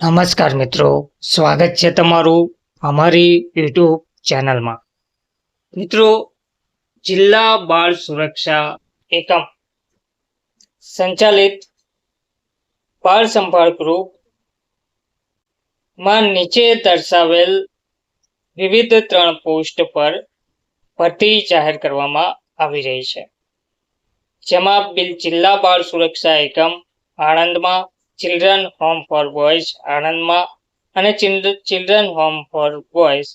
નમસ્કાર મિત્રો, સ્વાગત છે તમારું અમારી યુટ્યુબ ચેનલમાં. મિત્રો, જિલ્લા બાળ સુરક્ષા એકમ સંચાલિત બાળ સંભાળ ગ્રુપમાં નીચે દર્શાવેલ વિવિધ ત્રણ પોસ્ટ પર ભરતી જાહેર કરવામાં આવી રહી છે. જેમાં બિલ જિલ્લા બાળ સુરક્ષા એકમ આણંદમાં ચિલ્ડ્રન હોમ ફોર બોયઝ આણંદમાં. અને ચિલ્ડ્રન હોમ ફોર બોયઝ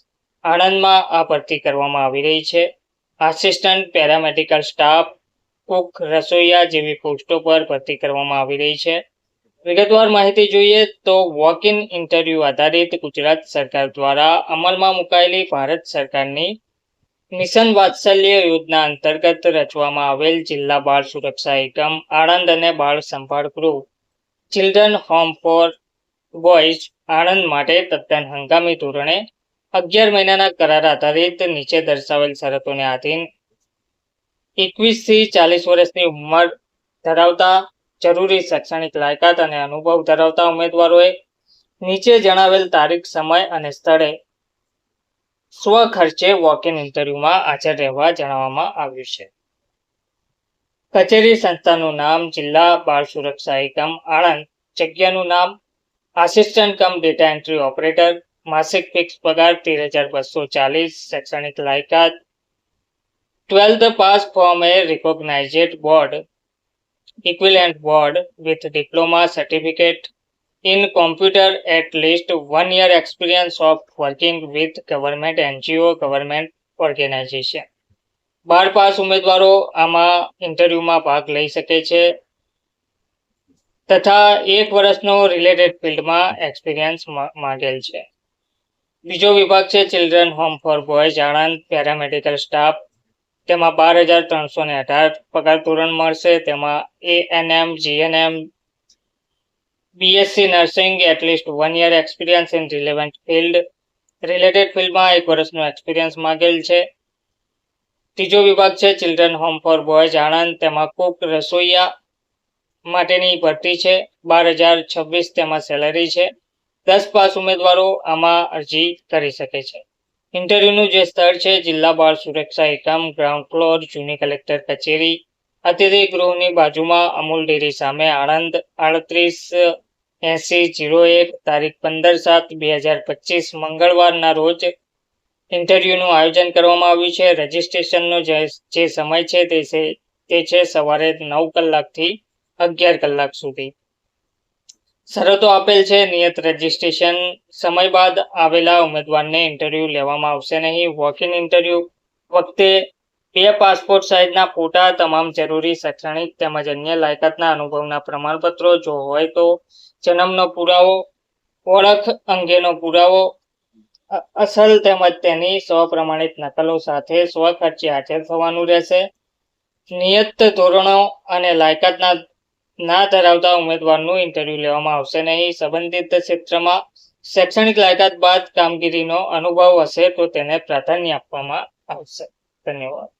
આણંદમાં આ ભરતી કરવામાં આવી રહી છે. આસિસ્ટન્ટ પેરામેડિકલ સ્ટાફ કુક રસોઈયા જેવી પોસ્ટો પર ભરતી કરવામાં આવી રહી છે. વિગતવાર માહિતી જોઈએ તો વોક ઇન ઇન્ટરવ્યૂ આધારિત ગુજરાત સરકાર દ્વારા અમલમાં મુકાયેલી ભારત સરકારની મિશન વાત્સલ્ય યોજના અંતર્ગત રચવામાં આવેલ જિલ્લા બાળ સુરક્ષા એકમ, આણંદ અને બાળ સંભાળ ગૃહ children home for boys Anand માટે તદ્દન હંગામી ધોરણે અગિયાર મહિનાના કરાર આધારિત નીચે દર્શાવેલ શરતોને આધીન એકવીસથી ચાલીસ વર્ષની ઉંમર ધરાવતા જરૂરી શૈક્ષણિક લાયકાત અને અનુભવ ધરાવતા ઉમેદવારોએ નીચે જણાવેલ તારીખ, સમય અને સ્થળે સ્વખર્ચે વોક ઇન ઇન્ટરવ્યુમાં હાજર રહેવા જણાવવામાં આવ્યું છે. કચેરી સંસ્થાનું નામ જિલ્લા બાળ સુરક્ષા એકમ આણંદ જગ્યાનું નામ assistant cum data entry operator માસિક ફિક્સ પગાર તેર હજાર બસો ચાલીસ શૈક્ષણિક લાયકાત twelfth pass from a recognized board equivalent board with diploma certificate in computer at least one year experience of working with government NGO government organization બાર pass ઉમેદવારો આમાં ઇન્ટરવ્યુમાં ભાગ લઈ શકે છે. તથા એક વર્ષનો રિલેટેડ ફિલ્ડમાં એક્સપિરિયન્સ માંગેલ છે. બીજો વિભાગ છે children home for boys Anand paramedical staff તેમાં બાર હજાર ત્રણસો ને અઢાર પગાર ધોરણ મળશે. તેમાં ANM GNM BSc nursing at least one year experience in relevant field related ફિલ્ડમાં એક વર્ષનો એક્સપિરિયન્સ માંગેલ છે. ત્રીજો વિભાગ છે children home for boys Anand, તેમાં કુક રસોઈયા માટેની ભરતી છે. બાર હજાર છવ્વીસ તેમાં સેલેરી છે. દસ પાસ ઉમેદવારો આમાં અરજી કરી શકે છે. ઇન્ટરવ્યુનું જે સ્થળ છે, જિલ્લા બાળ સુરક્ષા એકમ ગ્રાઉન્ડ ફ્લોર જૂની કલેક્ટર કચેરી. અતિથિ ગૃહની બાજુમાં અમૂલ ડેરી સામે આણંદ, આડત્રીસ, એસી, જીરો એક, તારીખ પંદર સાત, બે હજાર પચીસ, મંગળવારના રોજ ઇન્ટરવ્યુનું આયોજન કરવામાં આવ્યું છે. રજિસ્ટ્રેશનનો જે સમય છે તે છે સવારે નવ કલાકથી અગિયાર કલાક સુધી. શરતો આપેલ છે. નિયત રજિસ્ટ્રેશન સમય બાદ આવેલા ઉમેદવારને ઇન્ટરવ્યુ લેવામાં આવશે નહીં. વોક ઇન ઇન્ટરવ્યુ વખતે બે પાસપોર્ટ સાઇઝના ફોટા, તમામ જરૂરી શૈક્ષણિક તેમજ અન્ય લાયકાતના અનુભવના પ્રમાણપત્રો જો હોય તો જન્મનો પુરાવો, ઓળખ અંગેનો પુરાવો અસલ તેમજ તેની સ્વપ્રમાણિત નકલો સાથે સ્વખર્ચે હાજર થવાનું રહેશે. નિયત ધોરણો અને લાયકાતના ના ધરાવતા ઉમેદવારનું ઇન્ટરવ્યુ લેવામાં આવશે નહીં સંબંધિત ક્ષેત્રમાં શૈક્ષણિક લાયકાત બાદ કામગીરીનો અનુભવ હશે તો તેને પ્રાધાન્ય આપવામાં આવશે. ધન્યવાદ.